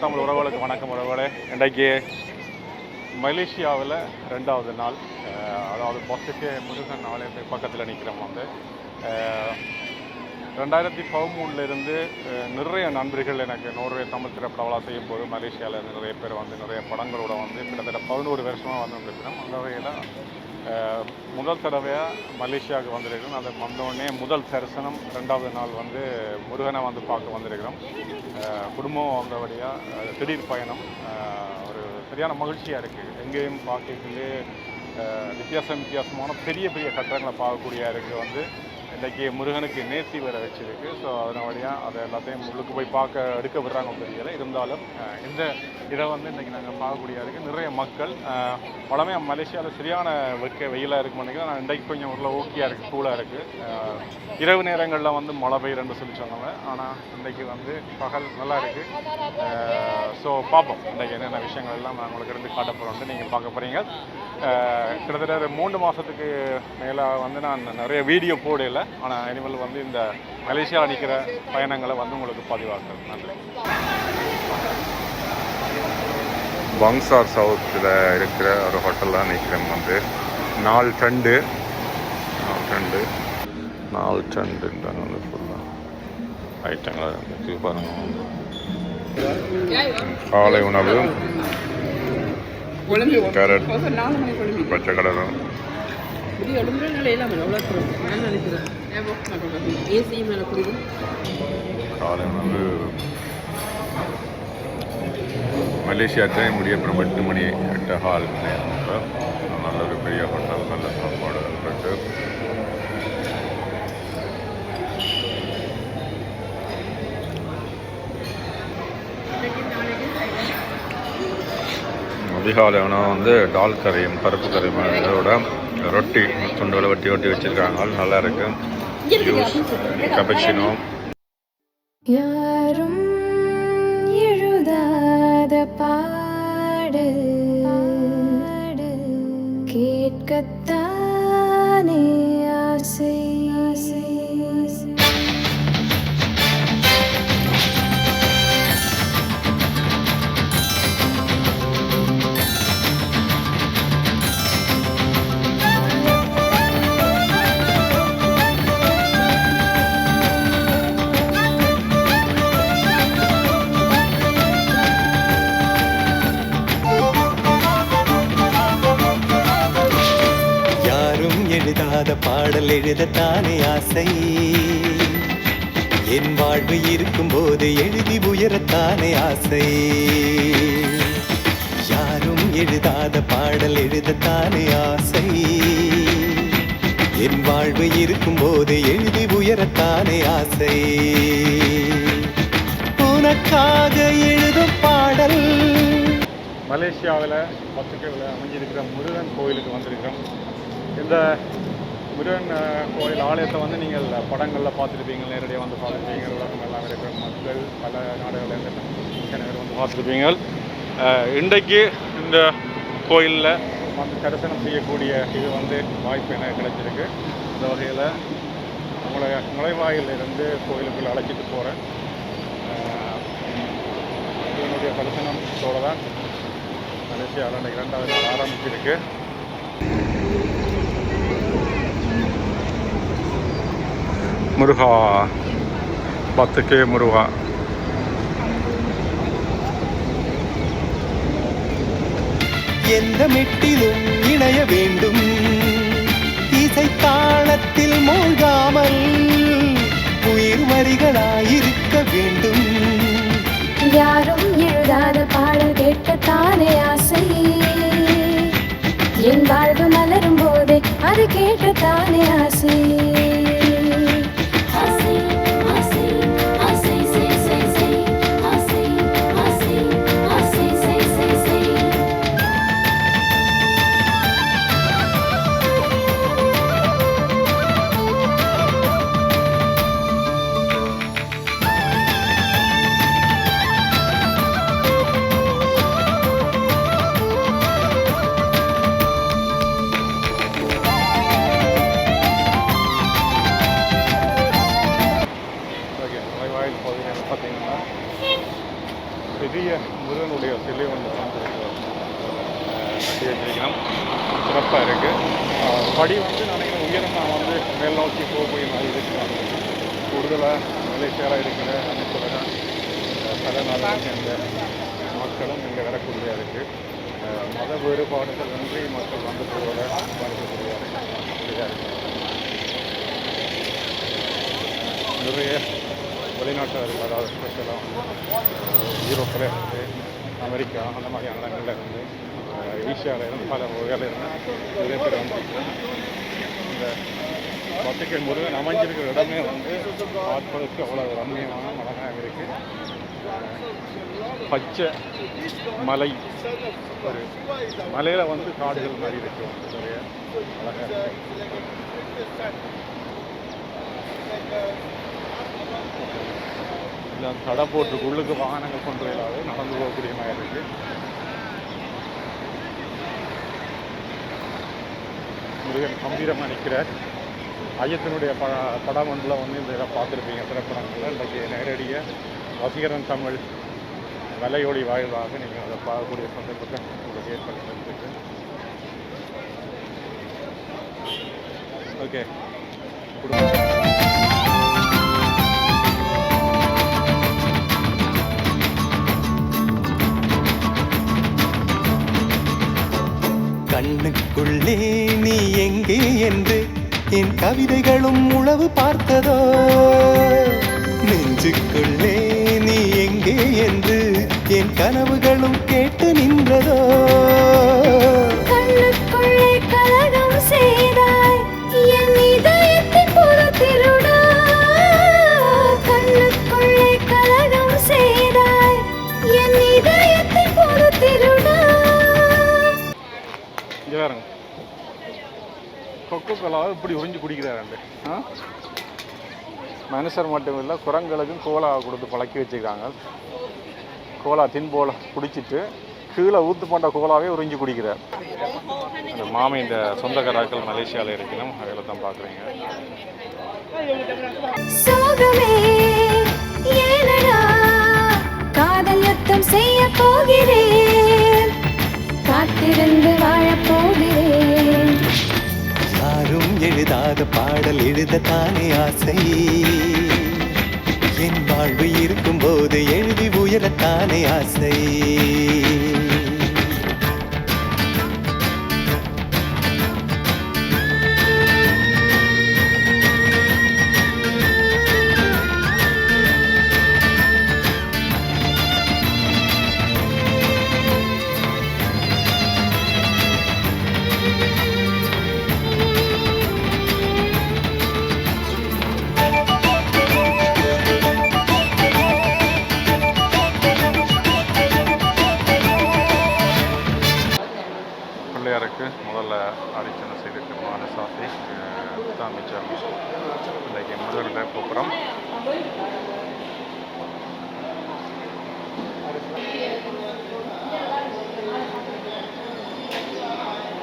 தமிழ் உறவுகளுக்கு வணக்கம் உறவுகளே. இன்றைக்கு மலேசியாவில் ரெண்டாவது நாள். அதாவது பஸ்ஸுக்கு முருகன் ஆலயத்துக்கு பக்கத்தில் நிற்கிறோம் வந்து ரெண்டாயிரத்தி பதிமூணுலேருந்து நிறைய நண்பர்கள் எனக்கு நோர்வே தமிழ் திரைப்பட செய்யும் போது மலேசியாவில் நிறைய பேர் வந்து நிறைய படங்களோட வந்து கிட்டத்தட்ட பதினோரு வருஷமாக வந்து வந்திருக்கிறோம். அந்த வகையில் முதல் தடவையாக மலேசியாவுக்கு வந்திருக்கிறோம். அது வந்தோடனே முதல் தரிசனம் ரெண்டாவது நாள் வந்து முருகனை வந்து பார்க்க வந்திருக்கிறோம். குடும்பம் வந்தபடியாக திடீர் பயணம். ஒரு சரியான மகிழ்ச்சியாக இருக்குது எங்கேயும் பார்க்கறதுலே வித்தியாசம் வித்தியாசமான பெரிய பெரிய கட்டடங்களை பார்க்கக்கூடிய இருக்குது வந்து. இன்றைக்கி முருகனுக்கு நேர்த்தி வேற வச்சுருக்கு. ஸோ அதன் வழியாக அதை எல்லாத்தையும் உள்ளுக்கு போய் பார்க்க எடுக்க விடுறாங்க தெரியல. இருந்தாலும் இந்த இதை வந்து இன்றைக்கி நாங்கள் பார்க்கக்கூடிய இருக்குது நிறைய மக்கள் அஹ், மலேசியாவில் சரியான வெக்க வெயிலாக இருக்கும் நினைக்கிறேன். நான் இன்றைக்கு கொஞ்சம் உள்ள ஓகேயாக இருக்குது கூலாக இருக்குது இரவு நேரங்களில் வந்து மழை பெய்யுறன்னு சொல்லி சொன்னாங்க. ஆனால் இன்றைக்கி வந்து பகல் நல்லா இருக்குது ஸோ பார்ப்போம். இன்றைக்கி என்னென்ன விஷயங்கள் எல்லாம் நான் உங்களுக்கு இருந்து காட்ட போகிறோன்ட்டு நீங்கள் பார்க்க போகிறீங்க கிட்டத்தட்ட மூன்று மாதத்துக்கு மேலே வந்து நான் நிறைய வீடியோ போடல. ஆனால் இனிமேல் வந்து இந்த மலேசியாவில் நிற்கிற பயணங்களை வந்து உங்களுக்கு பதிவாக்குறேன் நன்றி. பங்சார் சவுத்தில் இருக்கிற ஒரு ஹோட்டலில் நிற்கிறேன் வந்து. நாலு டண்டு நாலு டண்டு நாலு டண்டுன்றாங்க வந்து ஃபுல்லாக ஐட்டங்கள் இருக்கு பாருங்க. காலை உணவு. கேரட் பச்சை கடலும் இது எழும்புற நிலை இல்லாமல் எவ்வளோ நான் நினைக்கிறேன்? ஏசி மேலே புரியுது காலை வந்து மலேசியா டைம் முடிய அப்புறம் எட்டு மணி எட்டு ஹால் நல்ல ஒரு பெரிய ஹோட்டல் நல்ல சாப்பாடு இருக்கு. அதிகாலை உணவு வந்து டால் கறியும் பருப்பு கறியும் இதோட ரொட்டி துண்டோட வெட்டி வெட்டி வச்சிருக்காங்க. நல்லா இருக்கு. ஜூஸ் கபச்சினோ யாரும் பாடல் எழுதத்தானே ஆசை. என் வாழ்வு இருக்கும் போது எழுதி உயரத்தானே ஆசை. யாரும் எழுதாத பாடல் எழுதத்தானே ஆசை. என் வாழ்வு இருக்கும் போது எழுதி உயரத்தானே ஆசை. உனக்காக எழுதும் பாடல். மலேசியாவில் பத்துக்கையில் அமைஞ்சிருக்கிற முருகன் கோயிலுக்கு வந்திருக்கிறோம். இந்த முருகன் கோயில் ஆலயத்தை வந்து நீங்கள் படங்களில் பார்த்துருப்பீங்க நேரடியாக வந்து பார்த்துருப்பீங்க உலகம் எல்லாம் இருக்கிற மக்கள் பல நாடுகளில் பேர் வந்து பார்த்துருப்பீங்க இன்றைக்கு இந்த கோயிலில் வந்து தரிசனம் செய்யக்கூடிய இது வந்து வாய்ப்பு எனக்கு கிடைச்சிருக்கு. அந்த வகையில் உங்களை நுழைவாயில் இருந்து அழைச்சிட்டு போகிறேன் இதனுடைய தரிசனத்தோடு தான் மலேசியாவில் இன்றைக்கு ரெண்டாவது நாள் ஆரம்பிச்சிருக்கு. முருகா. பத்துக்கே முருகா. எந்த மெட்டிலும் இணைய வேண்டும். இசை தாளத்தில் மூழ்காமல் உயிர் வரிகளாயிருக்க வேண்டும். யாரும் எழுதாத பாடல் கேட்கத்தானே ஆசை. என் வாழ்வு மலரும் போதே அது கேட்கத்தானே ஆசை ஆசை, பெரிய முருகனுடைய சிலை ஒன்று வந்து கட்டி வச்சிருக்கணும் சிறப்பாக இருக்குது படி வந்து நினைக்கிறேன் உயரமாக வந்து மேல் நோக்கி போகக்கூடிய மாதிரி இருக்கு. கூடுதலாக மலேசியாவில் இருக்கிற அனைத்துலக பல நாடுகளை சேர்ந்த மக்களும் இங்கே வரக்கூடியதாக இருக்குது மத வேறுபாடுகள் இன்றி மக்கள் வந்து போவதை பார்க்கக்கூடியதாக இருக்குது நிறைய வெளிநாட்டவர்கள் அதாவது ஸ்பெஷலாக யூரோப்பில் இருந்து அமெரிக்கா அந்த மாதிரியான இடங்களில் இருந்து அஹ், இருந்து பல வகையில் இருந்து நிறைய பேர் வந்திருக்கிறாங்க இந்த வத்திக்கன் முருகன் அமைஞ்சிருக்கிற இடமே வந்து பார்ப்பதற்கு அவ்வளோ ரம்மியமான மலகாக இருக்குது பச்சை மலை ஒரு மலையில் வந்து காடுகள் மாதிரி இருக்கு. நிறைய அழகாக கொஞ்சம் தடை போட்டு உள்ளுக்கு வாகனங்கள் கொண்டு இல்லாத நடந்து போகக்கூடிய மாதிரி இருக்கு. முருகன் கம்பீரமாக நிற்கிறார். ஐயத்தினுடைய ப படம் ஒன்றில் வந்து இந்த இதை பார்த்துருப்பீங்க திரைப்படங்களில். இன்றைக்கு நேரடியாக வசீகரன் தமிழ் வலையொலி வாயிலாக நீங்கள் அதை பார்க்கக்கூடிய சந்தர்ப்பத்தை உங்களுக்கு ஏற்படுத்திருக்கு ஓகே. உள்ளே நீ எங்கே என்று என் கவிதைகளும் உளவு பார்த்ததோ? நெஞ்சுக்குள்ளே நீ எங்கே என்று என் கனவுகளும் கேட்டு நின்றதோ? இங்கே வேறுங்க கொக்கோ கோலாவை இப்படி உறிஞ்சு குடிக்கிறாரு ஆ? மனுஷர் மட்டும் இல்லை குரங்களுக்கும் கோலா கொடுத்து பழக்கி வச்சுருக்காங்க கோலா தின்போல குடிச்சிட்டு கீழே ஊத்து போன்ற கோலாவே உறிஞ்சு குடிக்கிறார். அந்த மாமி இந்த சொந்தக்காராக்கள் மலேசியாவில் இருக்கணும் அதில் தான் பார்க்குறீங்க. காதல் யுத்தம் செய்ய போகிறேன். காத்திருந்து வாழப்போகிறேன். யாரும் எழுதாத பாடல் எழுதத்தானே ஆசை. என் வாழ்வு இருக்கும்போது எழுதி உயரத்தானே ஆசை. பிள்ளையாருக்கு முதல்ல ஆலோசனை செய்திருக்கு மாலை சாத்தி இன்றைக்கு தான் மிச்சம் Thank you.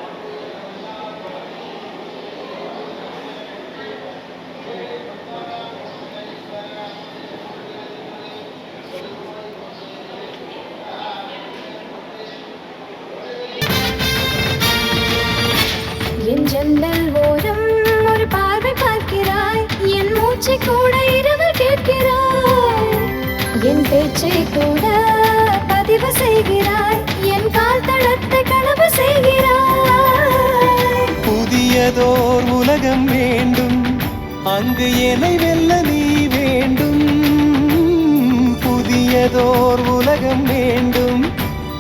என் பேச்சை கூட பதிவு செய்கிறாய். என் கால் தளத்தை கனவு செய்கிறாய். புதியதோர் உலகம் வேண்டும். அங்கு என்னை வெல்ல நீ வேண்டும். புதியதோர் உலகம் வேண்டும்.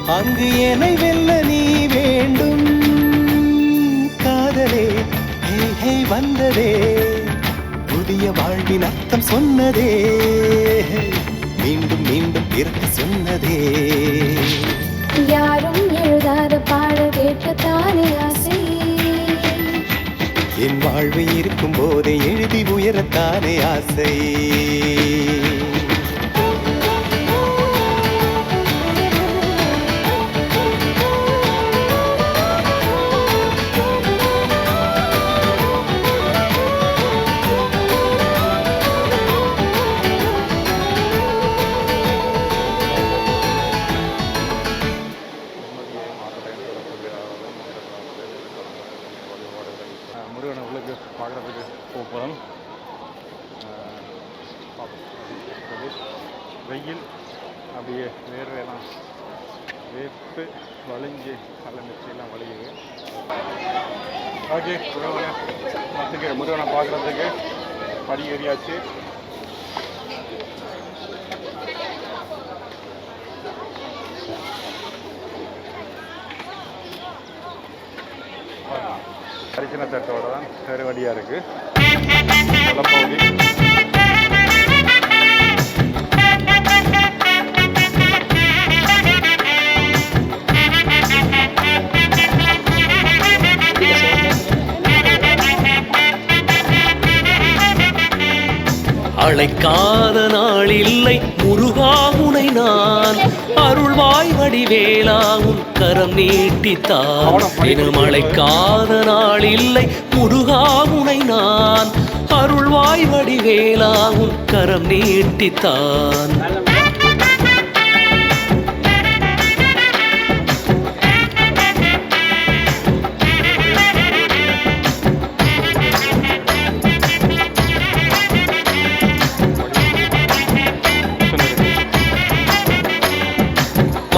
அங்கு என்னை வெல்ல நீ வேண்டும். காதலே ஹே வந்ததே. புதிய வாழ்வின் அர்த்தம் சொன்னதே. மீண்டும் பிறக்க சொன்னதே. யாரும் எழுதாத பாடல் கேட்கத்தானே ஆசை. என் வாழ்வு இருக்கும் போதே எழுதி உயரத்தானே ஆசை. முருகன் உங்களுக்கு பார்க்குறதுக்கு போகிறோம் வெயில் அப்படியே வேர்வையெல்லாம் வேப்பு வளைஞ்சு நல்ல மிச்செல்லாம் வளையுது ஓகே முருகனை பார்த்துக்க முருகனை பார்க்குறதுக்கு படி ஏறியாச்சு. அரிசின தட்டோட தான் வேறு இருக்குது வலப்பகுதி அழைக்காத நாள் இல்லை முருகாமுனை நான். அருள்வாய் வடிவேலா உன் கரம் நீட்டித்தான் எனும் அழைக்காத நாள் இல்லை முருகா உனை நான். அருள்வாய் வடிவேலா உன் கரம் நீட்டித்தான்.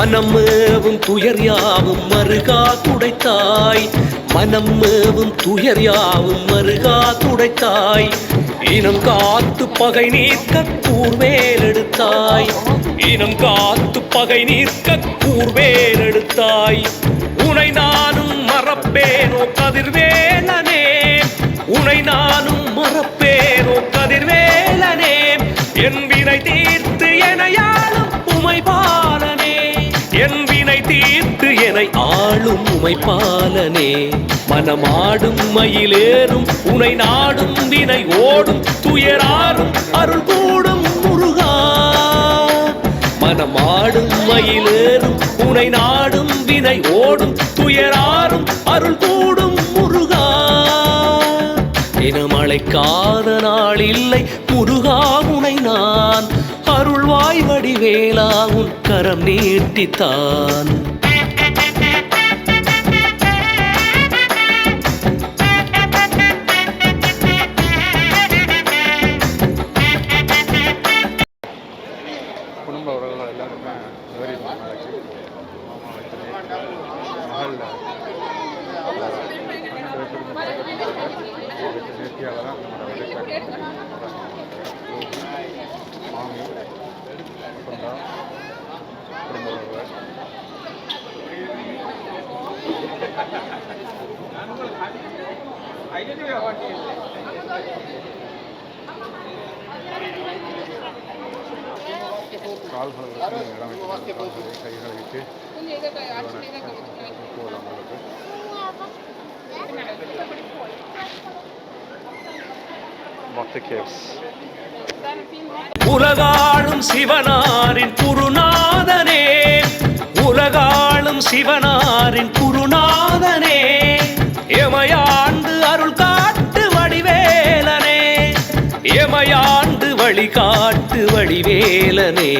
மனம் மேவும் துயர் யாவும் மறுகா துடைத்தாய். மனம் மேவும் துயர் யாவும் மறுகா துடைத்தாய். இனம் காத்து பகை நீர்க்க கூர்வேல் எடுத்தாய். இனம் காத்து பகை நீர்க்க கூர்வேல் எடுத்தாய். உனை நானும் மறப்பேனோ கதிர்வேலனே. உனை நானும் மறப்பேனோ கதிர்வேலனே. என் வினை தீர்த்து உமை பாலனே மனமாடும் மயிலேறும் உனை நாடும் வினை ஓடும் துயராறும் அருள் கூடும் முருகா. மனமாடும் மயிலேறும் உனை நாடும் வினை ஓடும் துயராறும் அருள் கூடும் முருகா. இனமழைக்காத நாள் இல்லை முருகா உனை நான். அருள்வாய் வடிவேலா உன் கரம் நீட்டித்தான். கால்களை கைகளை வச்சு போகலாம் உங்களுக்கு Bhakti Caves. உலகாளும் சிவனாரின் குருநாதனே. உலகாளும் சிவனாரின் குருநாதனே. எமையாண்டு அருள் காட்டு வடிவேலனே. எமையாண்டு வழிகாட்டு வடிவேலனே.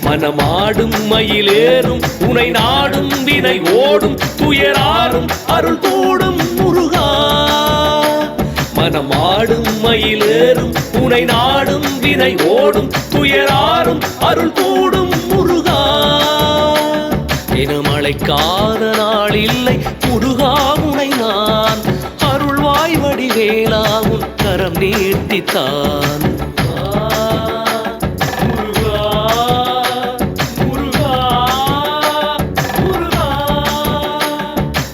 மனமாடும் மயிலேறும் உனை நாடும் வினை ஓடும் துயராறும் அருள் கூடும் முருகா. மனமாடும் மயிலேறும் உனை நாடும் வினை ஓடும். துயராறும் அருள் கூடும் முருகா. இனமழைக்காத நாள் இல்லை முருகா உனை நான். அருள்வாய் வடிவேலா உன் கரம் நீட்டித்தான். ஆ,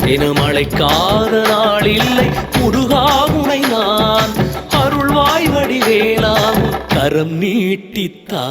இனமழைக்காத நாள் இல்லை முருகா உனை நான். வாய்வடி வேளாம் கரம் நீட்டித்தான்